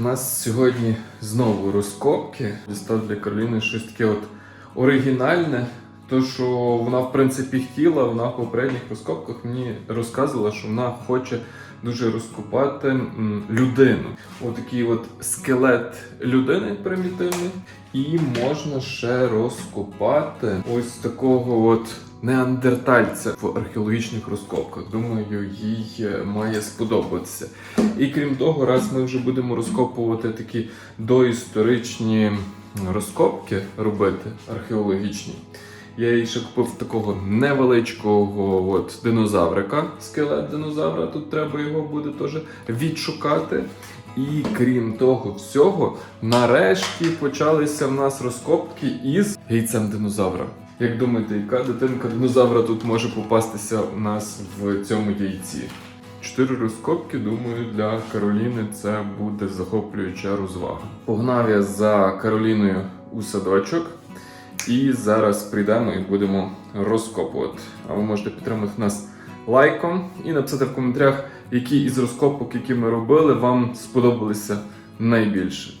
нас сьогодні знову розкопки. Дістав для Кароліни щось таке от оригінальне. То, що вона, в принципі, хотіла, вона в попередніх розкопках мені розказувала, що вона хоче дуже розкопати людину. Отакий от скелет людини примітивний. І можна ще розкопати ось такого от неандертальця в археологічних розкопках. Думаю, їй е, має сподобатися. І крім того, раз ми вже будемо розкопувати такі доісторичні розкопки робити археологічні. Я їй ще купив такого невеличкого от динозаврика, скелет динозавра. Тут треба його буде теж відшукати. І крім того всього, нарешті почалися в нас розкопки із яйцем динозавра. Як думаєте, яка дитинка динозавра тут може попастися у нас в цьому яйці? Чотири розкопки, думаю, для Кароліни це буде захоплююча розвага. Погнав я за Кароліною у садочок. І зараз прийдемо і будемо розкопувати. А ви можете підтримати нас лайком і написати в коментарях, які із розкопок, які ми робили, вам сподобалися найбільше.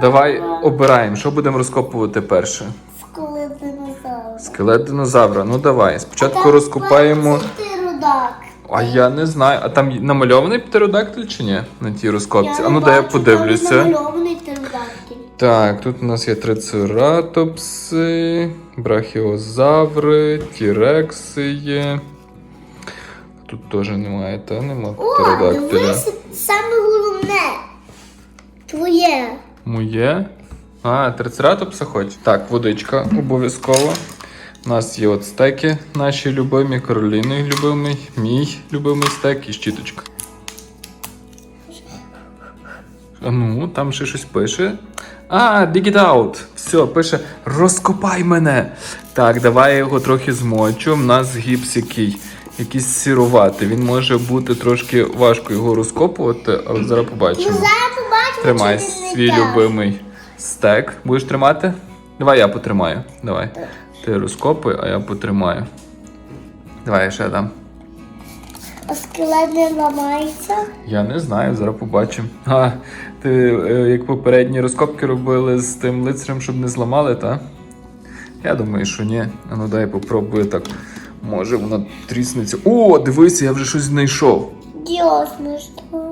Давай обираємо, що будемо розкопувати перше. Коли динозавр. Скелет динозавра. Ну давай. Спочатку розкопаємо. Рудак. А я не знаю. А там намальований птеродактиль чи ні? На тій розкопці? А ну дай я подивлюся. Намальований птеродактиль. Так, тут у нас є трицератопси, брахіозаври, тірекси є. Тут теж немає, та нема О, птеродактиля. дивись, саме головне. Твоє. Моє. А, трицератопса хоч. Так, водичка обов'язково. У нас є от стеки наші любимі, Кароліни любимий, мій любимий стек і щіточка. Ну, там ще щось пише. А, dig it out. Все, пише розкопай мене. Так, давай я його трохи змочу. У нас гіпс який. Якийсь сіруватий. Він може бути трошки важко його розкопувати, але зараз Ну побачимо. Тримай свій любимий стек. Будеш тримати? Давай я потримаю. Давай. Ти розкопуй, а я потримаю. Давай я ще дам. А скелет не ламається. Я не знаю, зараз побачимо. А, ти е, як попередні розкопки робили з тим лицарем, щоб не зламали, та? Я думаю, що ні. А ну дай попробую так. Може вона тріснеться. О, дивися, я вже щось знайшов. Діосно що.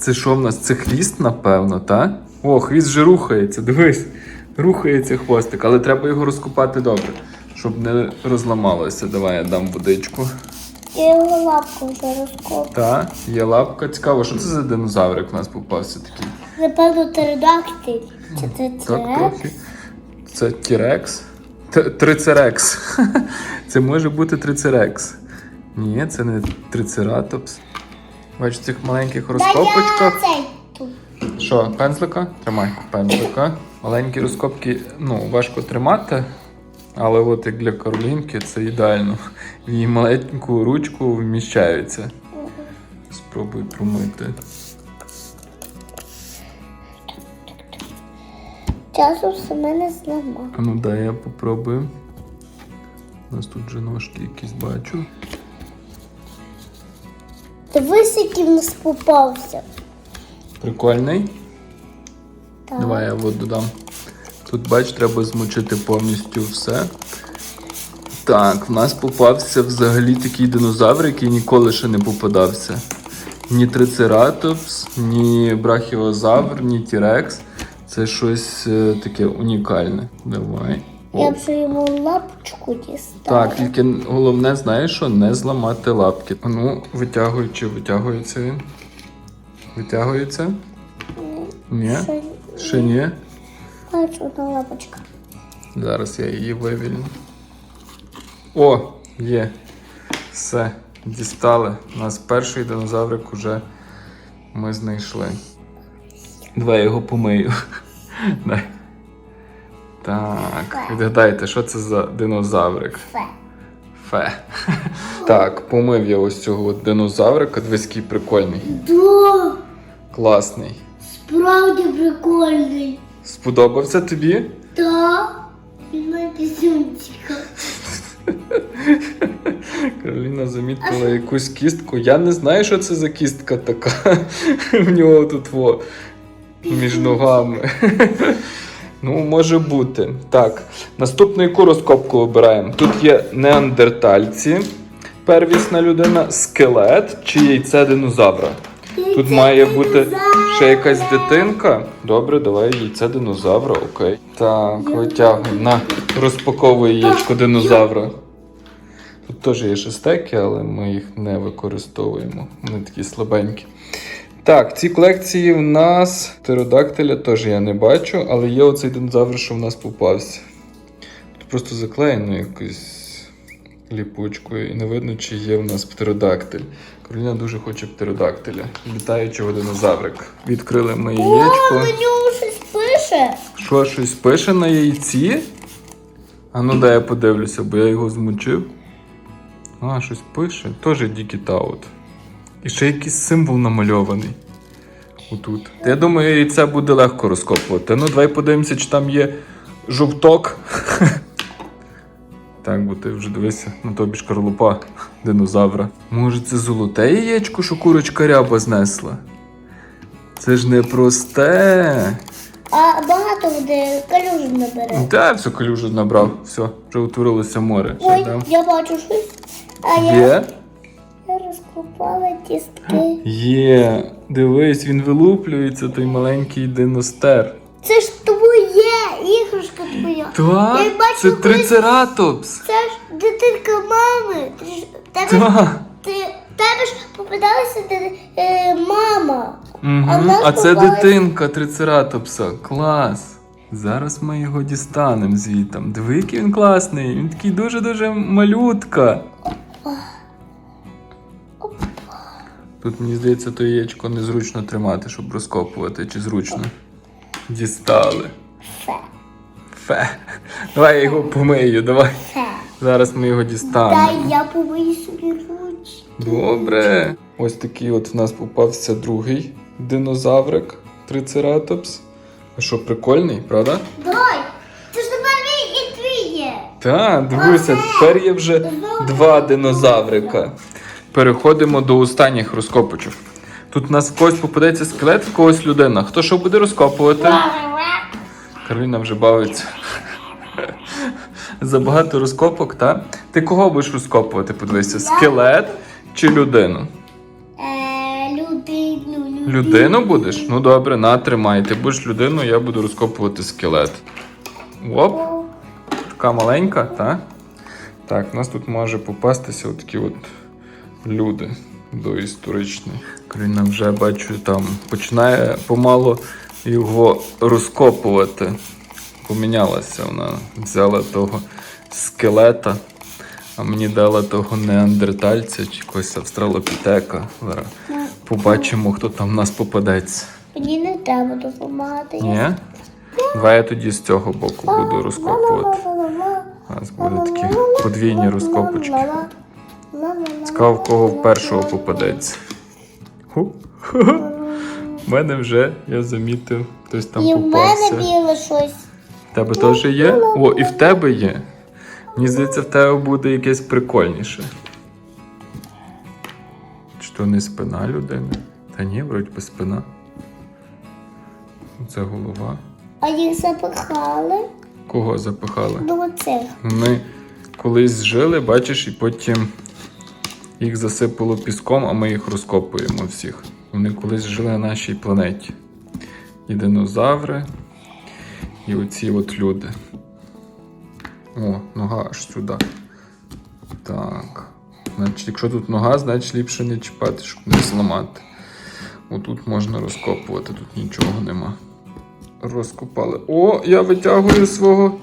Це що в нас? Це хвіст, напевно, та? О, хвіст вже рухається, дивись. Рухається хвостик, але треба його розкопати добре, щоб не розламалося. Давай я дам водичку. Я його лапку вже розкопав. Та, є лапка. Цікаво, що це за динозаврик у нас попався такий. Напевно, птеродактиль. Чи це Так. Це Тірекс. Трицерекс. Це може бути трицерекс. Ні, це не трицератопс. Бачиш, в цих маленьких розкопочках. цей тут. Що, пензлика? Тримай пензлика. Маленькі розкопки ну, важко тримати, але от як для Каролінки це ідеально. В її маленьку ручку вміщаються. Спробуй промити. Часом саме не зламав. А ну дай я попробую. У нас тут же ножки якісь бачу. Дивись, який в нас попався. Прикольний. Так. Давай я воду дам. Тут, бач, треба змочити повністю все. Так, в нас попався взагалі такий динозавр, який ніколи ще не попадався. Ні трицератопс, ні брахіозавр, ні тірекс. Це щось е, таке унікальне. Давай. Я б вже йому лапочку дістала. Так, тільки головне, знаєш що, не зламати лапки. Ну, витягуй, чи витягується він? Витягується? Ні? Ще- Ще ні? Бачу, одна лапочка. Зараз я її вивільню. О, є. Все, дістали. У нас перший динозаврик уже ми знайшли. Давай я його помию. Дай. Так, відгадайте, що це за динозаврик? Фе. Фе. Так, помив я ось цього динозаврика. Дивись, який прикольний. Да. Класний. справді прикольний. Сподобався тобі? Так. Він пісюнчика. Кароліна замітила якусь кістку. Я не знаю, що це за кістка така. В нього тут во між ногами. Ну, може бути. Так, наступну яку розкопку обираємо? Тут є неандертальці, первісна людина, скелет чи яйце динозавра. Тут має бути ще якась дитинка. Добре, давай яйце динозавра, окей. Так, витягуй. На, розпаковуй яєчко динозавра. Тут теж є шестеки, але ми їх не використовуємо. Вони такі слабенькі. Так, ці колекції в нас птеродактиля теж я не бачу, але є оцей динозавр, що в нас попався. Тут просто заклеєно якось ліпучкою і не видно, чи є в нас птеродактиль. Кароліна дуже хоче птеродактиля. Літаючого динозаврика. Відкрили ми О, на ньому щось пише. Що, щось пише на яйці? А ну дай я подивлюся, бо я його змочив. А, щось пише. Теж Дікітаут. І ще якийсь символ намальований. Отут. Я думаю, яйце буде легко розкопувати. Ну, давай подивимося, чи там є жовток. Так, бо ти вже дивися на тобі ж карлупа динозавра. Може, це золоте яєчко, що курочка ряба знесла? Це ж не просте. А багато води калюжі набере. Та все калюжу набрав. Все, вже утворилося море. Все, Ой, да? я бачу щось. А я, Є? Я тістки. Є. Дивись, він вилуплюється, той маленький диностер. Це ж твоє, іграшка твоя. Та, Я бачу, це колись- трицератопс. Це ж дитинка мами. Ти ж, тебе, Та. ти, тебе ж попадалася де, е, мама. Угу. А в нас А це дитинка трицератопса. Клас. Зараз ми його дістанемо звітом. Диви, який він класний. Він такий дуже-дуже малютка. Тут, мені здається, то яєчко незручно тримати, щоб розкопувати, чи зручно. Дістали. Фе, Фе. Давай я його помию, давай. фе. Зараз ми його дістанемо. Дай я помию собі ручки. Добре. Ось такий от в нас попався другий динозаврик трицератопс. А що, прикольний, правда? Дай! Це ж тепер мій і твій є. Так, дивися, тепер є вже два динозаврика. Переходимо до останніх розкопочок. Тут у нас в когось попадеться скелет, в когось людина. Хто що буде розкопувати? Кароліна вже бавиться. Забагато розкопок, так? Ти кого будеш розкопувати? Подивися, скелет чи людину? Е, людину, людину. Людину будеш? Ну добре, на, тримай. Ти будеш людину, я буду розкопувати скелет. Оп, така маленька, так? Так, у нас тут може попастися отакі от люди доісторичні. Каріна вже бачу, там починає помало його розкопувати. Помінялася вона. Взяла того скелета, а мені дала того неандертальця чи якогось австралопітека. Зараз побачимо, хто там в нас попадеться. Мені не треба допомагати. Ні? Давай я тоді з цього боку буду розкопувати. У нас будуть такі подвійні розкопочки. Цікаво, в кого в першого попадеться. Ху. У мене вже, я замітив, хтось там І в мене попався. біле щось. В тебе теж є? О, і в тебе є. Мені здається, в тебе буде якесь прикольніше. Чи то не спина людини? Та ні, вроді би спина. Це голова. А їх запихали Кого запихали? до цих. Ми колись жили, бачиш, і потім їх засипало піском, а ми їх розкопуємо всіх. Вони колись жили на нашій планеті. І динозаври, і оці от люди. О, нога аж сюди. Так. Значить, якщо тут нога, значить ліпше не чіпати, щоб не зламати. Отут можна розкопувати, тут нічого нема. Розкопали. О, я витягую свого.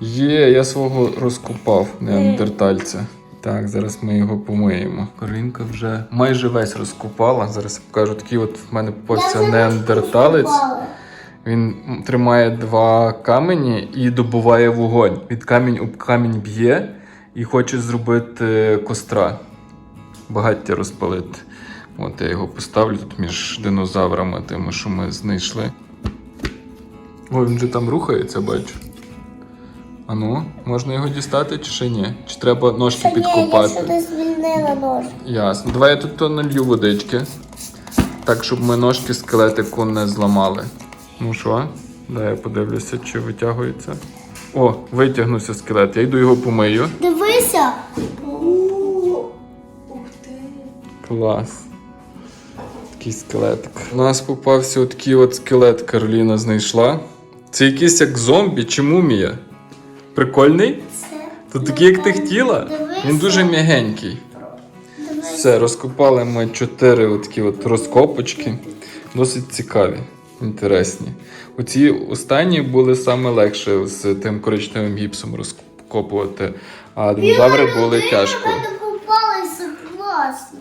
Є, я свого розкопав неандертальця. Так, зараз ми його помиємо. Каринка вже майже весь розкопала. Зараз я покажу такий от в мене попався неандерталець. Він тримає два камені і добуває вогонь. Від камінь об камінь б'є і хоче зробити костра. Багаття розпалити. От я його поставлю тут між динозаврами, тими, що ми знайшли. Ой, він же там рухається, бачу. А ну, можна його дістати чи ще ні? Чи треба ножки Та ні, я підкопати? сюди звільнила нож. Ясно. Давай я тут то налью водички. Так, щоб ми ножки скелетику не зламали. Ну що? Дай я подивлюся, чи витягується. О, витягнувся скелет. Я йду його помию. Дивися. Клас. Такий скелетик. У нас попався такий от скелет Кароліна знайшла. Це якийсь як зомбі чи мумія. Прикольний? Це. Тут такий, як ти хотіла. Він дуже м'ягенький. Все, розкопали ми чотири от такі от розкопочки. Досить цікаві, інтересні. Оці останні були саме легше з тим коричневим гіпсом розкопувати, а динозаври були тяжко. Класно.